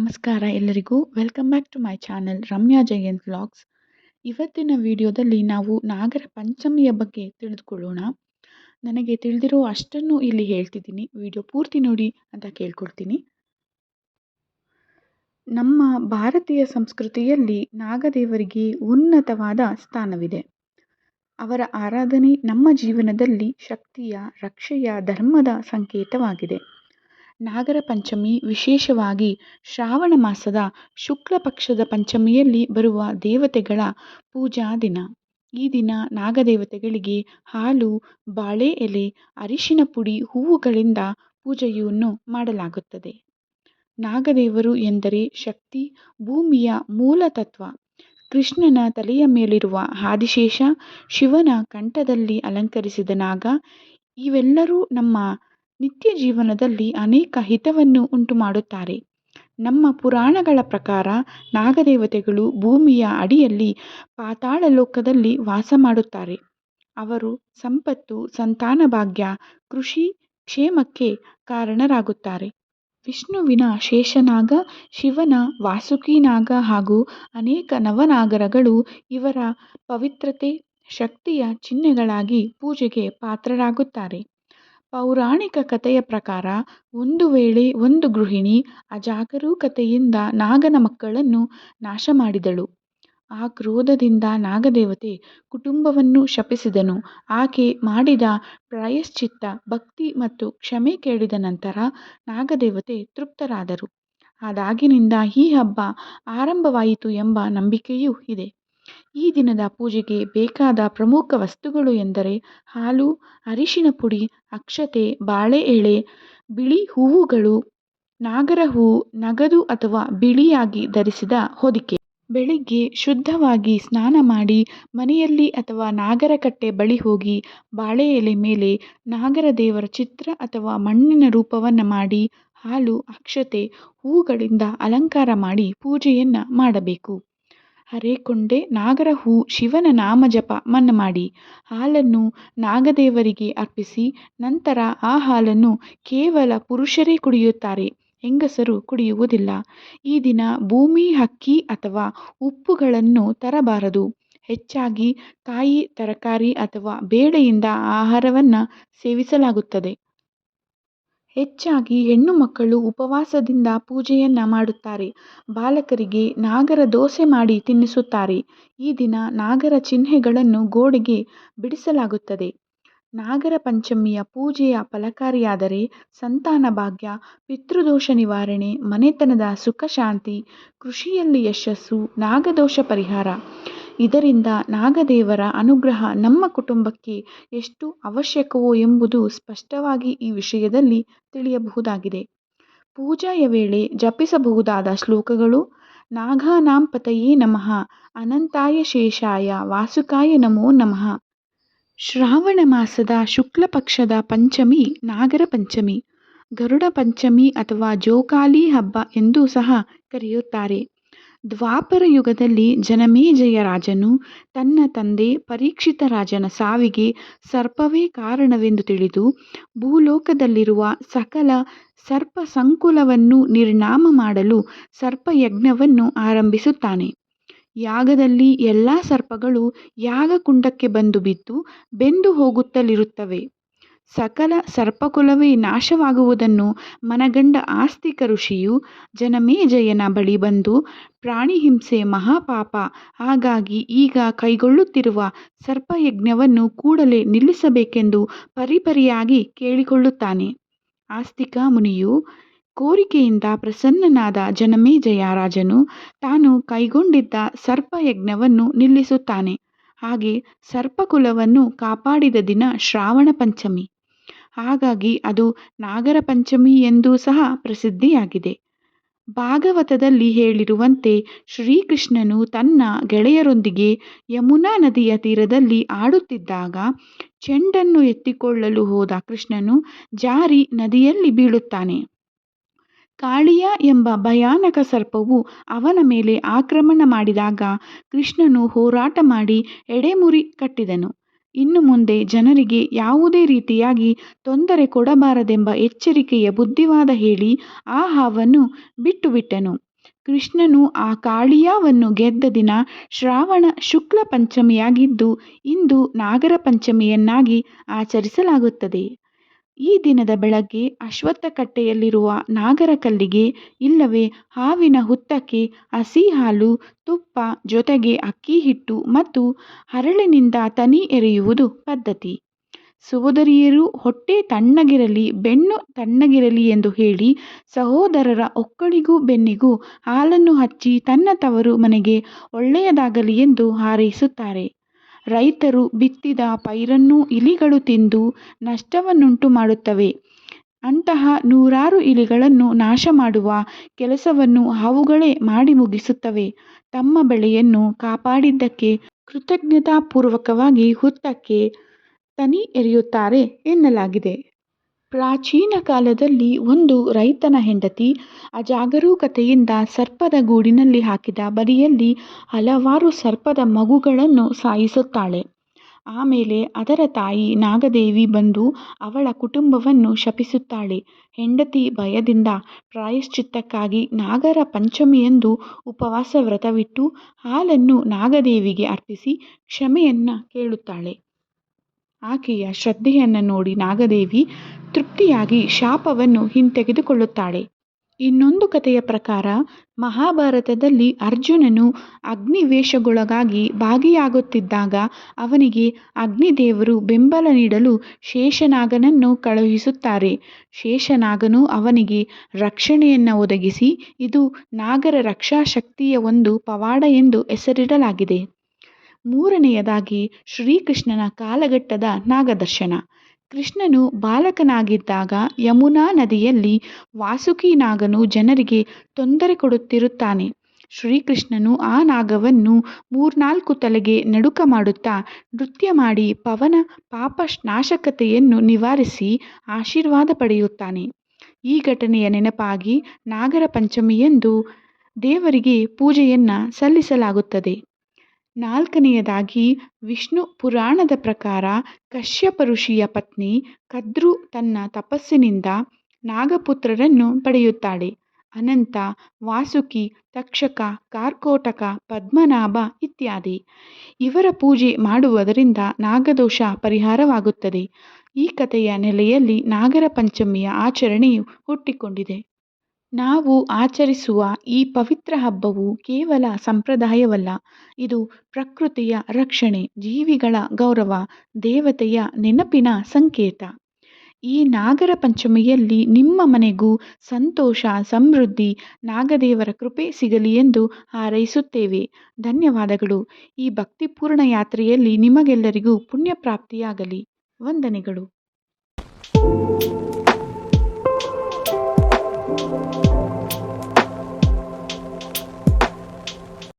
ನಮಸ್ಕಾರ ಎಲ್ಲರಿಗೂ. Welcome back to my channel Ramya Jayant vlogs ಇವತ್ತಿನ ವಿಡಿಯೋದಲ್ಲಿ ನಾವು ನಾಗರ ಪಂಚಮಿಯ ಬಗ್ಗೆ ತಿಳಿದುಕೊಳ್ಳೋಣ. ನನಗೆ ತಿಳಿದಿರೋ ಅಷ್ಟನ್ನು ಇಲ್ಲಿ ಹೇಳ್ತಿದ್ದೀನಿ. ವಿಡಿಯೋ ಪೂರ್ತಿ ನೋಡಿ ಅಂತ ಕೇಳ್ಕೊಡ್ತೀನಿ. ನಮ್ಮ ಭಾರತೀಯ ಸಂಸ್ಕೃತಿಯಲ್ಲಿ ನಾಗದೇವರಿಗೆ ಉನ್ನತವಾದ ಸ್ಥಾನವಿದೆ. ಅವರ ಆರಾಧನೆ ನಮ್ಮ ಜೀವನದಲ್ಲಿ ಶಕ್ತಿಯ, ರಕ್ಷೆಯ, ಧರ್ಮದ ಸಂಕೇತವಾಗಿದೆ. ನಾಗರ ಪಂಚಮಿ ವಿಶೇಷವಾಗಿ ಶ್ರಾವಣ ಮಾಸದ ಶುಕ್ಲ ಪಕ್ಷದ ಪಂಚಮಿಯಲ್ಲಿ ಬರುವ ದೇವತೆಗಳ ಪೂಜಾ ದಿನ. ಈ ದಿನ ನಾಗದೇವತೆಗಳಿಗೆ ಹಾಲು, ಬಾಳೆ ಎಲೆ, ಅರಿಶಿನ ಪುಡಿ, ಹೂವುಗಳಿಂದ ಪೂಜೆಯನ್ನು ಮಾಡಲಾಗುತ್ತದೆ. ನಾಗದೇವರು ಎಂದರೆ ಶಕ್ತಿ, ಭೂಮಿಯ ಮೂಲ ತತ್ವ. ಕೃಷ್ಣನ ತಲೆಯ ಮೇಲಿರುವ ಆದಿಶೇಷ ಶಿವನ ಕಂಠದಲ್ಲಿ ಅಲಂಕರಿಸಿದ ನಾಗ. ಇವೆಲ್ಲರೂ ನಮ್ಮ ನಿತ್ಯ ಜೀವನದಲ್ಲಿ ಅನೇಕ ಹಿತವನ್ನು ಉಂಟು ಮಾಡುತ್ತಾರೆ ನಮ್ಮ ಪುರಾಣಗಳ ಪ್ರಕಾರ ನಾಗದೇವತೆಗಳು ಭೂಮಿಯ ಅಡಿಯಲ್ಲಿ ಪಾತಾಳ ಲೋಕದಲ್ಲಿ ವಾಸ ಮಾಡುತ್ತಾರೆ. ಅವರು ಸಂಪತ್ತು, ಸಂತಾನ ಭಾಗ್ಯ, ಕೃಷಿ ಕ್ಷೇಮಕ್ಕೆ ಕಾರಣರಾಗುತ್ತಾರೆ. ವಿಷ್ಣುವಿನ ಶೇಷನಾಗ, ಶಿವನ ವಾಸುಕಿನಾಗ ಹಾಗೂ ಅನೇಕ ನವನಾಗರಗಳು ಇವರ ಪವಿತ್ರತೆ, ಶಕ್ತಿಯ ಚಿಹ್ನೆಗಳಾಗಿ ಪೂಜೆಗೆ ಪಾತ್ರರಾಗುತ್ತಾರೆ. ಪೌರಾಣಿಕ ಕಥೆಯ ಪ್ರಕಾರ, ಒಂದು ವೇಳೆ ಒಂದು ಗೃಹಿಣಿ ಅಜಾಗರೂಕತೆಯಿಂದ ನಾಗನ ಮಕ್ಕಳನ್ನು ನಾಶ ಮಾಡಿದಳು. ಆ ಕ್ರೋಧದಿಂದ ನಾಗದೇವತೆ ಕುಟುಂಬವನ್ನು ಶಪಿಸಿದನು. ಆಕೆ ಮಾಡಿದ ಪ್ರಾಯಶ್ಚಿತ್ತ, ಭಕ್ತಿ ಮತ್ತು ಕ್ಷಮೆ ಕೇಳಿದ ನಂತರ ನಾಗದೇವತೆ ತೃಪ್ತರಾದರು. ಆದಾಗಿನಿಂದ ಈ ಹಬ್ಬ ಆರಂಭವಾಯಿತು ಎಂಬ ನಂಬಿಕೆಯೂ ಇದೆ. ಈ ದಿನದ ಪೂಜೆಗೆ ಬೇಕಾದ ಪ್ರಮುಖ ವಸ್ತುಗಳು ಎಂದರೆ ಹಾಲು, ಅರಿಶಿನ ಪುಡಿ, ಅಕ್ಷತೆ ಬಾಳೆ ಎಳೆ ಬಿಳಿ ಹೂವುಗಳು, ನಾಗರ ಹೂವು ನಗದು ಅಥವಾ ಬಿಳಿಯಾಗಿ ಧರಿಸಿದ ಹೊದಿಕೆ. ಬೆಳಿಗ್ಗೆ ಶುದ್ಧವಾಗಿ ಸ್ನಾನ ಮಾಡಿ ಮನೆಯಲ್ಲಿ ಅಥವಾ ನಾಗರಕಟ್ಟೆ ಬಳಿ ಹೋಗಿ ಬಾಳೆ ಎಲೆ ಮೇಲೆ ನಾಗರ ದೇವರ ಚಿತ್ರ ಅಥವಾ ಮಣ್ಣಿನ ರೂಪವನ್ನು ಮಾಡಿ ಹಾಲು, ಅಕ್ಷತೆ, ಹೂಗಳಿಂದ ಅಲಂಕಾರ ಮಾಡಿ ಪೂಜೆಯನ್ನು ಮಾಡಬೇಕು. ಹರೇಕೊಂಡೆ ನಾಗರ ಹೂ ಶಿವನ ನಾಮ ಜಪ ಮನ್ನ ಮಾಡಿ ಹಾಲನ್ನು ನಾಗದೇವರಿಗೆ ಅರ್ಪಿಸಿ, ನಂತರ ಆ ಹಾಲನ್ನು ಕೇವಲ ಪುರುಷರೇ ಕುಡಿಯುತ್ತಾರೆ, ಹೆಂಗಸರು ಕುಡಿಯುವುದಿಲ್ಲ. ಈ ದಿನ ಭೂಮಿ ಹಕ್ಕಿ ಅಥವಾ ಉಪ್ಪುಗಳನ್ನು ತರಬಾರದು. ಹೆಚ್ಚಾಗಿ ಕಾಯಿ, ತರಕಾರಿ ಅಥವಾ ಬೇಳೆಯಿಂದ ಆಹಾರವನ್ನು ಸೇವಿಸಲಾಗುತ್ತದೆ. ಹೆಚ್ಚಾಗಿ ಹೆಣ್ಣು ಮಕ್ಕಳು ಉಪವಾಸದಿಂದ ಪೂಜೆಯನ್ನು ಮಾಡುತ್ತಾರೆ. ಬಾಲಕರಿಗೆ ನಾಗರ ದೋಸೆ ಮಾಡಿ ತಿನ್ನಿಸುತ್ತಾರೆ. ಈ ದಿನ ನಾಗರ ಚಿಹ್ನೆಗಳನ್ನು ಗೋಡೆಗೆ ಬಿಡಿಸಲಾಗುತ್ತದೆ. ನಾಗರ ಪಂಚಮಿಯ ಪೂಜೆಯ ಫಲಕಾರಿಯಾದರೆ ಸಂತಾನ ಭಾಗ್ಯ, ಪಿತೃದೋಷ ನಿವಾರಣೆ, ಮನೆತನದ ಸುಖ ಶಾಂತಿ ಕೃಷಿಯಲ್ಲಿ ಯಶಸ್ಸು, ನಾಗದೋಷ ಪರಿಹಾರ. ಇದರಿಂದ ನಾಗದೇವರ ಅನುಗ್ರಹ ನಮ್ಮ ಕುಟುಂಬಕ್ಕೆ ಎಷ್ಟು ಅವಶ್ಯಕವೋ ಎಂಬುದು ಸ್ಪಷ್ಟವಾಗಿ ಈ ವಿಷಯದಲ್ಲಿ ತಿಳಿಯಬಹುದಾಗಿದೆ. ಪೂಜೆಯ ವೇಳೆ ಜಪಿಸಬಹುದಾದ ಶ್ಲೋಕಗಳು ನಾಗಾನಾಂ ಪತಯೇ ನಮಃ, ಅನಂತಾಯ ಶೇಷಾಯ, ವಾಸುಕಾಯ ನಮೋ ನಮಃ. ಶ್ರಾವಣ ಮಾಸದ ಶುಕ್ಲ ಪಕ್ಷದ ಪಂಚಮಿ, ನಾಗರ ಪಂಚಮಿ, ಗರುಡ ಪಂಚಮಿ ಅಥವಾ ಜೋಕಾಲಿ ಹಬ್ಬ ಎಂದು ಸಹ ಕರೆಯುತ್ತಾರೆ. ದ್ವಾಪರ ಯುಗದಲ್ಲಿ ಜನಮೇಜಯ ರಾಜನು ತನ್ನ ತಂದೆ ಪರೀಕ್ಷಿತ ರಾಜನ ಸಾವಿಗೆ ಸರ್ಪವೇ ಕಾರಣವೆಂದು ತಿಳಿದು ಭೂಲೋಕದಲ್ಲಿರುವ ಸಕಲ ಸರ್ಪ ಸಂಕುಲವನ್ನು ನಿರ್ನಾಮ ಮಾಡಲು ಸರ್ಪಯಜ್ಞವನ್ನು ಆರಂಭಿಸುತ್ತಾನೆ. ಯಾಗದಲ್ಲಿ ಎಲ್ಲ ಸರ್ಪಗಳು ಯಾಗಕುಂಡಕ್ಕೆ ಬಂದು ಬಿದ್ದು ಬೆಂದು ಹೋಗುತ್ತಲಿರುತ್ತವೆ. ಸಕಲ ಸರ್ಪಕುಲವೇ ನಾಶವಾಗುವುದನ್ನು ಮನಗಂಡ ಆಸ್ತಿಕ ಋಷಿಯು ಜನಮೇಜಯನ ಬಳಿ ಬಂದು ಪ್ರಾಣಿಹಿಂಸೆ ಮಹಾಪಾಪ. ಹಾಗಾಗಿ ಈಗ ಕೈಗೊಳ್ಳುತ್ತಿರುವ ಸರ್ಪಯಜ್ಞವನ್ನು ಕೂಡಲೇ ನಿಲ್ಲಿಸಬೇಕೆಂದು ಪರಿಪರಿಯಾಗಿ ಕೇಳಿಕೊಳ್ಳುತ್ತಾನೆ. ಆಸ್ತಿಕ ಮುನಿಯು ಕೋರಿಕೆಯಿಂದ ಪ್ರಸನ್ನನಾದ ಜನಮೇಜಯ ರಾಜನು ತಾನು ಕೈಗೊಂಡಿದ್ದ ಸರ್ಪಯಜ್ಞವನ್ನು ನಿಲ್ಲಿಸುತ್ತಾನೆ. ಹಾಗೆ ಸರ್ಪಕುಲವನ್ನು ಕಾಪಾಡಿದ ದಿನ ಶ್ರಾವಣ ಪಂಚಮಿ. ಹಾಗಾಗಿ ಅದು ನಾಗರ ಪಂಚಮಿ ಎಂದೂ ಸಹ ಪ್ರಸಿದ್ಧಿಯಾಗಿದೆ. ಭಾಗವತದಲ್ಲಿ ಹೇಳಿರುವಂತೆ ಶ್ರೀಕೃಷ್ಣನು ತನ್ನ ಗೆಳೆಯರೊಂದಿಗೆ ಯಮುನಾ ನದಿಯ ತೀರದಲ್ಲಿ ಆಡುತ್ತಿದ್ದಾಗ ಚೆಂಡನ್ನು ಎತ್ತಿಕೊಳ್ಳಲು ಹೋದ ಕೃಷ್ಣನು ಜಾರಿ ನದಿಯಲ್ಲಿ ಬೀಳುತ್ತಾನೆ. ಕಾಳಿಯ ಎಂಬ ಭಯಾನಕ ಸರ್ಪವು ಅವನ ಮೇಲೆ ಆಕ್ರಮಣ ಮಾಡಿದಾಗ ಕೃಷ್ಣನು ಹೋರಾಟ ಮಾಡಿ ಎಡೆಮುರಿ ಕಟ್ಟಿದನು. ಇನ್ನು ಮುಂದೆ ಜನರಿಗೆ ಯಾವುದೇ ರೀತಿಯಾಗಿ ತೊಂದರೆ ಕೊಡಬಾರದೆಂಬ ಎಚ್ಚರಿಕೆಯ ಬುದ್ಧಿವಾದ ಹೇಳಿ ಆ ಹಾವನ್ನು ಬಿಟ್ಟುಬಿಟ್ಟನು. ಕೃಷ್ಣನು ಆ ಕಾಳಿಯಾವನ್ನು ಗೆದ್ದ ದಿನ ಶ್ರಾವಣ ಶುಕ್ಲ ಪಂಚಮಿಯಾಗಿದ್ದು ಇಂದು ನಾಗರ ಪಂಚಮಿಯನ್ನಾಗಿ ಆಚರಿಸಲಾಗುತ್ತದೆ. ಈ ದಿನದ ಬೆಳಗ್ಗೆ ಅಶ್ವತ್ಥಕಟ್ಟೆಯಲ್ಲಿರುವ ನಾಗರ ಕಲ್ಲಿಗೆ ಇಲ್ಲವೇ ಹಾವಿನ ಹುತ್ತಕ್ಕೆ ಹಸಿ ಹಾಲು, ತುಪ್ಪ ಜೊತೆಗೆ ಅಕ್ಕಿ ಹಿಟ್ಟು ಮತ್ತು ಹರಳಿನಿಂದ ತನಿ ಎರೆಯುವುದು ಪದ್ಧತಿ. ಸೋದರಿಯರು ಹೊಟ್ಟೆ ತಣ್ಣಗಿರಲಿ, ಬೆನ್ನು ತಣ್ಣಗಿರಲಿ ಎಂದು ಹೇಳಿ ಸಹೋದರರ ಒಕ್ಕಳಿಗೂ ಬೆನ್ನಿಗೂ ಹಾಲನ್ನು ಹಚ್ಚಿ ತನ್ನ ತವರು ಮನೆಗೆ ಒಳ್ಳೆಯದಾಗಲಿ ಎಂದು ಹಾರೈಸುತ್ತಾರೆ. ರೈತರು ಬಿತ್ತಿದ ಪೈರನ್ನು ಇಲಿಗಳು ತಿಂದು ನಷ್ಟವನ್ನುಂಟು ಮಾಡುತ್ತವೆ. ಅಂತಹ ನೂರಾರು ಇಲಿಗಳನ್ನು ನಾಶ ಮಾಡುವ ಕೆಲಸವನ್ನು ಹಾವುಗಳೇ ಮಾಡಿ ಮುಗಿಸುತ್ತವೆ. ತಮ್ಮ ಬೆಳೆಯನ್ನು ಕಾಪಾಡಿದ್ದಕ್ಕೆ ಕೃತಜ್ಞತಾಪೂರ್ವಕವಾಗಿ ಹುತ್ತಕ್ಕೆ ತನಿ ಎರೆಯುತ್ತಾರೆ ಎನ್ನಲಾಗಿದೆ. ಪ್ರಾಚೀನ ಕಾಲದಲ್ಲಿ ಒಂದು ರೈತನ ಹೆಂಡತಿ ಅಜಾಗರೂಕತೆಯಿಂದ ಸರ್ಪದ ಗೂಡಿನಲ್ಲಿ ಹಾಕಿದ ಬರಿಯಲ್ಲಿ ಹಲವಾರು ಸರ್ಪದ ಮಗುಗಳನ್ನು ಸಾಯಿಸುತ್ತಾಳೆ. ಆಮೇಲೆ ಅದರ ತಾಯಿ ನಾಗದೇವಿ ಬಂದು ಅವಳ ಕುಟುಂಬವನ್ನು ಶಪಿಸುತ್ತಾಳೆ. ಹೆಂಡತಿ ಭಯದಿಂದ ಪ್ರಾಯಶ್ಚಿತ್ತಕ್ಕಾಗಿ ನಾಗರ ಪಂಚಮಿಯಂದು ಉಪವಾಸ ವ್ರತವಿಟ್ಟು ಹಾಲನ್ನು ನಾಗದೇವಿಗೆ ಅರ್ಪಿಸಿ ಕ್ಷಮೆಯನ್ನ ಕೇಳುತ್ತಾಳೆ. ಆಕೆಯ ಶ್ರದ್ಧೆಯನ್ನು ನೋಡಿ ನಾಗದೇವಿ ತೃಪ್ತಿಯಾಗಿ ಶಾಪವನ್ನು ಹಿಂತೆಗೆದುಕೊಳ್ಳುತ್ತಾಳೆ. ಇನ್ನೊಂದು ಕಥೆಯ ಪ್ರಕಾರ ಮಹಾಭಾರತದಲ್ಲಿ ಅರ್ಜುನನು ಅಗ್ನಿವೇಶಗೊಳಗಾಗಿ ಭಾಗಿಯಾಗುತ್ತಿದ್ದಾಗ ಅವನಿಗೆ ಅಗ್ನಿದೇವರು ಬೆಂಬಲ ನೀಡಲು ಶೇಷನಾಗನನ್ನು ಕಳುಹಿಸುತ್ತಾರೆ. ಶೇಷನಾಗನು ಅವನಿಗೆ ರಕ್ಷಣೆಯನ್ನು ಒದಗಿಸಿ, ಇದು ನಾಗರ ರಕ್ಷಾಶಕ್ತಿಯ ಒಂದು ಪವಾಡ ಎಂದು ಹೆಸರಿಡಲಾಗಿದೆ. ಮೂರನೆಯದಾಗಿ ಶ್ರೀಕೃಷ್ಣನ ಕಾಲಘಟ್ಟದ ನಾಗದರ್ಶನ. ಕೃಷ್ಣನು ಬಾಲಕನಾಗಿದ್ದಾಗ ಯಮುನಾ ನದಿಯಲ್ಲಿ ವಾಸುಕಿ ನಾಗನು ಜನರಿಗೆ ತೊಂದರೆ ಕೊಡುತ್ತಿರುತ್ತಾನೆ. ಶ್ರೀಕೃಷ್ಣನು ಆ ನಾಗವನ್ನು ಮೂರ್ನಾಲ್ಕು ತಲೆಗೆ ನಡುಕ ಮಾಡುತ್ತಾ ನೃತ್ಯ ಮಾಡಿ ಪವನ ಪಾಪ ನಾಶಕತೆಯನ್ನು ನಿವಾರಿಸಿ ಆಶೀರ್ವಾದ ಪಡೆಯುತ್ತಾನೆ. ಈ ಘಟನೆಯ ನೆನಪಾಗಿ ನಾಗರ ಪಂಚಮಿಯಂದು ದೇವರಿಗೆ ಪೂಜೆಯನ್ನು ಸಲ್ಲಿಸಲಾಗುತ್ತದೆ. ನಾಲ್ಕನೆಯದಾಗಿ ವಿಷ್ಣು ಪುರಾಣದ ಪ್ರಕಾರ ಕಶ್ಯಪ ಋಷಿಯ ಪತ್ನಿ ಕದ್ರು ತನ್ನ ತಪಸ್ಸಿನಿಂದ ನಾಗಪುತ್ರರನ್ನು ಪಡೆಯುತ್ತಾಳೆ. ಅನಂತ, ವಾಸುಕಿ, ತಕ್ಷಕ, ಕಾರ್ಕೋಟಕ, ಪದ್ಮನಾಭ ಇತ್ಯಾದಿ. ಇವರ ಪೂಜೆ ಮಾಡುವುದರಿಂದ ನಾಗದೋಷ ಪರಿಹಾರವಾಗುತ್ತದೆ. ಈ ಕಥೆಯ ನೆಲೆಯಲ್ಲಿ ನಾಗರ ಪಂಚಮಿಯ ಆಚರಣೆಯು ಹುಟ್ಟಿಕೊಂಡಿದೆ. ನಾವು ಆಚರಿಸುವ ಈ ಪವಿತ್ರ ಹಬ್ಬವು ಕೇವಲ ಸಂಪ್ರದಾಯವಲ್ಲ, ಇದು ಪ್ರಕೃತಿಯ ರಕ್ಷಣೆ, ಜೀವಿಗಳ ಗೌರವ, ದೇವತೆಯ ನೆನಪಿನ ಸಂಕೇತ. ಈ ನಾಗರ ಪಂಚಮಿಯಲ್ಲಿ ನಿಮ್ಮ ಮನೆಗೂ ಸಂತೋಷ, ಸಮೃದ್ಧಿ, ನಾಗದೇವರ ಕೃಪೆ ಸಿಗಲಿ ಎಂದು ಹಾರೈಸುತ್ತೇವೆ. ಧನ್ಯವಾದಗಳು. ಈ ಭಕ್ತಿಪೂರ್ಣ ಯಾತ್ರೆಯಲ್ಲಿ ನಿಮಗೆಲ್ಲರಿಗೂ ಪುಣ್ಯ ಪ್ರಾಪ್ತಿಯಾಗಲಿ ವಂದನೆಗಳು.